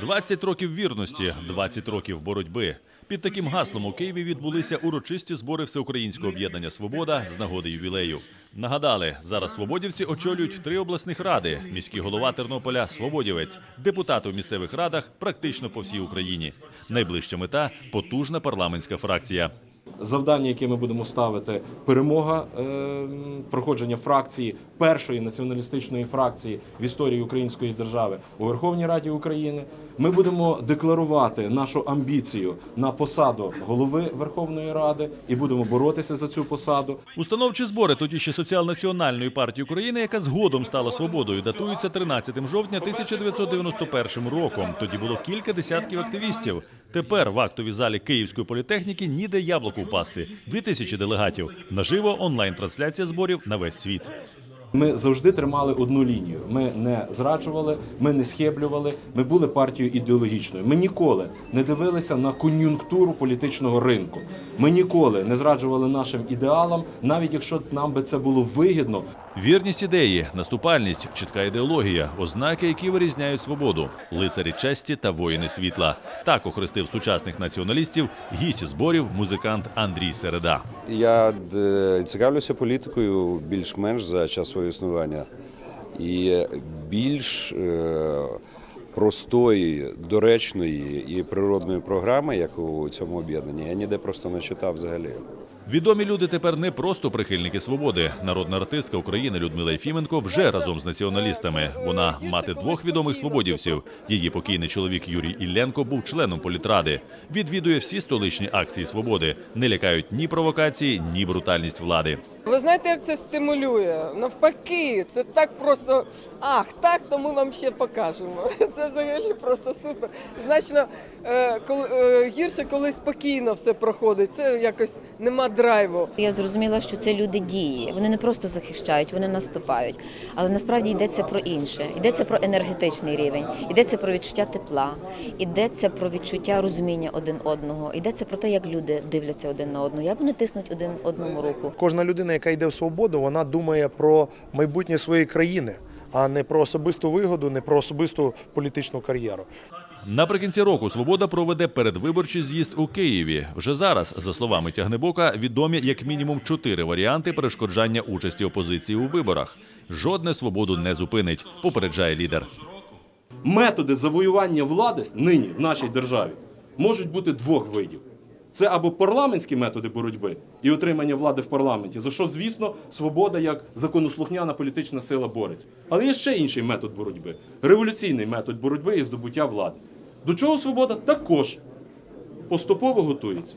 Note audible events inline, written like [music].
20 років вірності, 20 років боротьби. Під таким гаслом у Києві відбулися урочисті збори Всеукраїнського об'єднання Свобода з нагоди ювілею. Нагадали, зараз свободівці очолюють три обласних ради: міський голова Тернополя Свободівець, депутати у місцевих радах практично по всій Україні. Найближча мета потужна парламентська фракція. Завдання, яке ми будемо ставити, перемога е, проходження фракції першої націоналістичної фракції в історії української держави у Верховній Раді України. Ми будемо декларувати нашу амбіцію на посаду голови Верховної Ради і будемо боротися за цю посаду. Установчі збори тоді ще соціал-національної партії України, яка згодом стала свободою, датуються 13 жовтня 1991 роком. Тоді було кілька десятків активістів. Тепер в актовій залі Київської політехніки ніде яблуку впасти. Дві тисячі делегатів. Наживо онлайн-трансляція зборів на весь світ. Ми завжди тримали одну лінію. Ми не зраджували, ми не схиблювали. Ми були партією ідеологічною. Ми ніколи не дивилися на кон'юнктуру політичного ринку. Ми ніколи не зраджували нашим ідеалам, навіть якщо нам би це було вигідно. Вірність ідеї, наступальність, чітка ідеологія, ознаки, які вирізняють свободу, лицарі честі та воїни світла. Так охрестив сучасних націоналістів гість зборів музикант Андрій Середа. Я е, цікавлюся політикою більш-менш за час свого існування. І більш е, простої, доречної і природної програми, як у цьому об'єднанні, я ніде просто не читав взагалі. Відомі люди тепер не просто прихильники свободи. Народна артистка України Людмила Єфіменко вже разом з націоналістами. Вона мати двох відомих свободівців. Її покійний чоловік Юрій Ілленко був членом політради. Відвідує всі столичні акції свободи. Не лякають ні провокації, ні брутальність влади. Ви знаєте, як це стимулює? Навпаки, це так просто. Ах, так, то ми вам ще покажемо. [laughs] Це взагалі просто супер. Значно е, е, гірше, коли спокійно все проходить. Це якось нема драйву. Я зрозуміла, що це люди дії. Вони не просто захищають, вони наступають. Але насправді йдеться про інше. Йдеться про енергетичний рівень, йдеться про відчуття тепла, йдеться про відчуття розуміння один одного. Йдеться про те, як люди дивляться один на одного, як вони тиснуть один одному руку. Кожна людина, яка йде в свободу, вона думає про майбутнє своєї країни, а не про особисту вигоду, не про особисту політичну кар'єру. Наприкінці року Свобода проведе передвиборчий з'їзд у Києві. Вже зараз, за словами Тягнебока, відомі як мінімум чотири варіанти перешкоджання участі опозиції у виборах. Жодне свободу не зупинить, попереджає лідер. Методи завоювання влади нині в нашій державі можуть бути двох видів. Це або парламентські методи боротьби і отримання влади в парламенті, за що, звісно, свобода як законослухняна політична сила бореться. Але є ще інший метод боротьби революційний метод боротьби і здобуття влади. До чого свобода також поступово готується.